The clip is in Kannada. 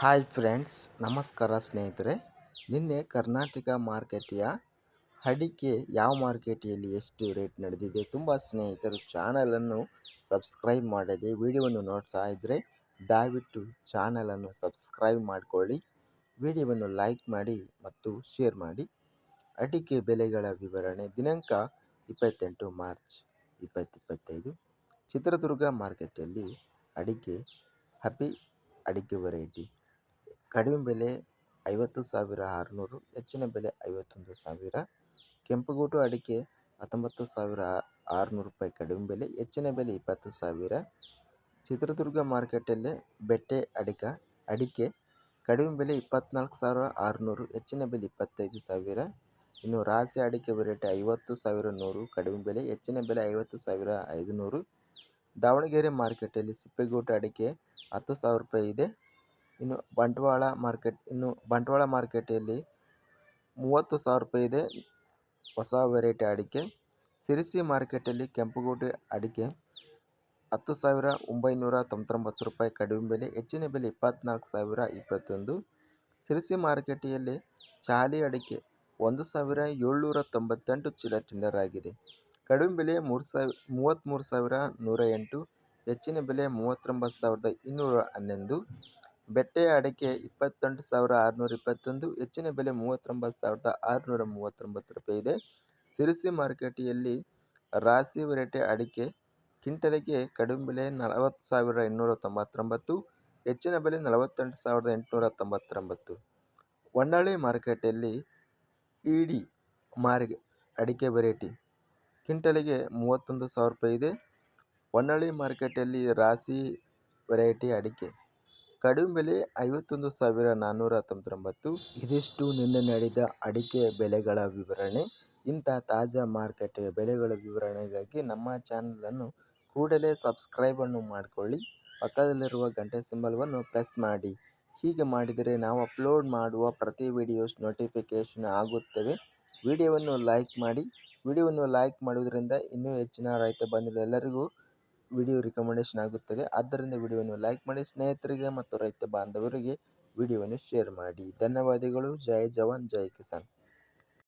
ಹಾಯ್ ಫ್ರೆಂಡ್ಸ್ ನಮಸ್ಕಾರ ಸ್ನೇಹಿತರೆ. ನಿನ್ನೆ ಕರ್ನಾಟಕ ಮಾರ್ಕೆಟಿಯ ಅಡಿಕೆ ಯಾವ ಮಾರ್ಕೆಟಿಯಲ್ಲಿ ಎಷ್ಟು ರೇಟ್ ನಡೆದಿದೆ ತುಂಬ ಸ್ನೇಹಿತರು ಚಾನಲನ್ನು ಸಬ್ಸ್ಕ್ರೈಬ್ ಮಾಡದೆ ವಿಡಿಯೋವನ್ನು ನೋಡ್ತಾ ಇದ್ದರೆ ದಯವಿಟ್ಟು ಚಾನಲನ್ನು ಸಬ್ಸ್ಕ್ರೈಬ್ ಮಾಡಿಕೊಳ್ಳಿ, ವಿಡಿಯೋವನ್ನು ಲೈಕ್ ಮಾಡಿ ಮತ್ತು ಶೇರ್ ಮಾಡಿ. ಅಡಿಕೆ ಬೆಲೆಗಳ ವಿವರಣೆ ದಿನಾಂಕ ಇಪ್ಪತ್ತೆಂಟು ಮಾರ್ಚ್ ಇಪ್ಪತ್ತಿಪ್ಪತ್ತೈದು ಚಿತ್ರದುರ್ಗ ಮಾರ್ಕೆಟಲ್ಲಿ ಅಡಿಕೆ ಹಪಿ ಅಡಿಕೆ ವೆರೈಟಿ ಕಡಿಮೆ ಬೆಲೆ ಐವತ್ತು ಸಾವಿರ ಆರುನೂರು, ಹೆಚ್ಚಿನ ಬೆಲೆ ಐವತ್ತೊಂದು ಸಾವಿರ ಕೆಂಪುಗೂಟು ಅಡಿಕೆ ಹತ್ತೊಂಬತ್ತು ಸಾವಿರ ಆರುನೂರು ರೂಪಾಯಿ ಕಡಿಮೆ ಬೆಲೆ, ಹೆಚ್ಚಿನ ಬೆಲೆ ಇಪ್ಪತ್ತು ಸಾವಿರ. ಚಿತ್ರದುರ್ಗ ಮಾರ್ಕೆಟಲ್ಲೇ ಬೆಟ್ಟೆ ಅಡಿಕ, ಅಡಿಕೆ ಕಡಿಮೆ ಬೆಲೆ ಇಪ್ಪತ್ನಾಲ್ಕು ಸಾವಿರ ಆರುನೂರು, ಹೆಚ್ಚಿನ ಬೆಲೆ ಇಪ್ಪತ್ತೈದು ಸಾವಿರ. ಇನ್ನು ರಾಸಿ ಅಡಿಕೆ ವೆರೈಟಿ ಐವತ್ತು ಸಾವಿರ ನೂರು, ಕಡಿಮೆ ಬೆಲೆ, ಹೆಚ್ಚಿನ ಬೆಲೆ ಐವತ್ತು ಸಾವಿರ ಐದುನೂರು. ದಾವಣಗೆರೆ ಮಾರ್ಕೆಟಲ್ಲಿ ಸಿಪ್ಪೆಗೂಟ ಅಡಿಕೆ ಹತ್ತು ಸಾವಿರ ರೂಪಾಯಿ ಇದೆ. ಇನ್ನು ಬಂಟ್ವಾಳ ಮಾರ್ಕೆಟ್, ಇನ್ನು ಬಂಟ್ವಾಳ ಮಾರ್ಕೆಟಲ್ಲಿ ಮೂವತ್ತು ಸಾವಿರ ರೂಪಾಯಿ ಇದೆ ಹೊಸ ವೆರೈಟಿ ಅಡಿಕೆ. ಸಿರಿಸಿ ಮಾರ್ಕೆಟಲ್ಲಿ ಕೆಂಪುಗೋಟೆ ಅಡಿಕೆ ಹತ್ತು ಸಾವಿರ ಒಂಬೈನೂರ ತೊಂಬತ್ತೊಂಬತ್ತು ರೂಪಾಯಿ ಕಡಿಮೆ ಬೆಲೆ, ಹೆಚ್ಚಿನ ಬೆಲೆ ಇಪ್ಪತ್ನಾಲ್ಕು ಸಾವಿರ ಇಪ್ಪತ್ತೊಂದು. ಸಿರಿಸಿ ಮಾರ್ಕೆಟಿಯಲ್ಲಿ ಚಾಲಿ ಅಡಿಕೆ ಒಂದು ಸಾವಿರ ಏಳ್ನೂರ ತೊಂಬತ್ತೆಂಟು ಚೀಲ ಟೆಂಡರ್ ಆಗಿದೆ. ಕಡಿಮೆ ಬೆಲೆ ಮೂರು ಸಾವಿರ ಮೂವತ್ತ್ಮೂರು ಸಾವಿರ ನೂರ ಎಂಟು, ಹೆಚ್ಚಿನ ಬೆಲೆ ಮೂವತ್ತೊಂಬತ್ತು ಸಾವಿರದ ಇನ್ನೂರ ಹನ್ನೊಂದು. ಬೆಟ್ಟೆ ಅಡಿಕೆ ಇಪ್ಪತ್ತೆಂಟು ಸಾವಿರ ಆರುನೂರ ಇಪ್ಪತ್ತೊಂದು, ಹೆಚ್ಚಿನ ಬೆಲೆ ಮೂವತ್ತೊಂಬತ್ತು ಸಾವಿರದ ಆರುನೂರ ಮೂವತ್ತೊಂಬತ್ತು ರೂಪಾಯಿ ಇದೆ. ಸಿರಿಸಿ ಮಾರುಕಟ್ಟೆಯಲ್ಲಿ ರಾಸಿ ವೆರೈಟಿ ಅಡಿಕೆ ಕ್ವಿಂಟಲಿಗೆ ಕಡಿಮೆ ಬೆಲೆ ನಲವತ್ತು ಸಾವಿರ ಇನ್ನೂರ ತೊಂಬತ್ತೊಂಬತ್ತು, ಹೆಚ್ಚಿನ ಬೆಲೆ ನಲವತ್ತೆಂಟು ಸಾವಿರದ ಎಂಟುನೂರ ತೊಂಬತ್ತೊಂಬತ್ತು. ಹೊನ್ನಾಳಿ ಮಾರುಕಟ್ಟೆಯಲ್ಲಿ ಇಡಿ ಮಾರಿಗೆ ಅಡಿಕೆ ವೆರೈಟಿ ಕ್ವಿಂಟಲಿಗೆ ಮೂವತ್ತೊಂದು ಸಾವಿರ ರೂಪಾಯಿ ಇದೆ. ಹೊನ್ನಾಳಿ ಮಾರುಕಟ್ಟೆಯಲ್ಲಿ ರಾಸಿ ವೆರೈಟಿ ಅಡಿಕೆ ಕಡಿಮೆ ಬೆಲೆ ಐವತ್ತೊಂದು ಸಾವಿರ ನಾನ್ನೂರ ತೊಂಬತ್ತೊಂಬತ್ತು ಇದಿಷ್ಟು ನಿನ್ನೆ ನಡೆದ ಅಡಿಕೆ ಬೆಲೆಗಳ ವಿವರಣೆ. ಇಂಥ ತಾಜಾ ಮಾರುಕಟ್ಟೆಯ ಬೆಲೆಗಳ ವಿವರಣೆಗಾಗಿ ನಮ್ಮ ಚಾನಲನ್ನು ಕೂಡಲೇ ಸಬ್ಸ್ಕ್ರೈಬನ್ನು ಮಾಡಿಕೊಳ್ಳಿ. ಪಕ್ಕದಲ್ಲಿರುವ ಗಂಟೆ ಸಿಂಬಲ್ವನ್ನು ಪ್ರೆಸ್ ಮಾಡಿ. ಹೀಗೆ ಮಾಡಿದರೆ ನಾವು ಅಪ್ಲೋಡ್ ಮಾಡುವ ಪ್ರತಿ ವಿಡಿಯೋಸ್ ನೋಟಿಫಿಕೇಷನ್ ಆಗುತ್ತವೆ. ವಿಡಿಯೋವನ್ನು ಲೈಕ್ ಮಾಡಿ. ವಿಡಿಯೋವನ್ನು ಲೈಕ್ ಮಾಡುವುದರಿಂದ ಇನ್ನೂ ಹೆಚ್ಚಿನ ರೈತ ಬಂಧುಗಳೆಲ್ಲರಿಗೂ ವಿಡಿಯೋ ರಿಕಮೆಂಡೇಶನ್ ಆಗುತ್ತದೆ. ಆದ್ದರಿಂದ ವಿಡಿಯೋವನ್ನು ಲೈಕ್ ಮಾಡಿ, ಸ್ನೇಹಿತರಿಗೆ ಮತ್ತು ರೈತ ಬಾಂಧವರಿಗೆ ವಿಡಿಯೋವನ್ನು ಶೇರ್ ಮಾಡಿ. ಧನ್ಯವಾದಗಳು. ಜೈ ಜವಾನ್, ಜೈ ಕಿಸಾನ್.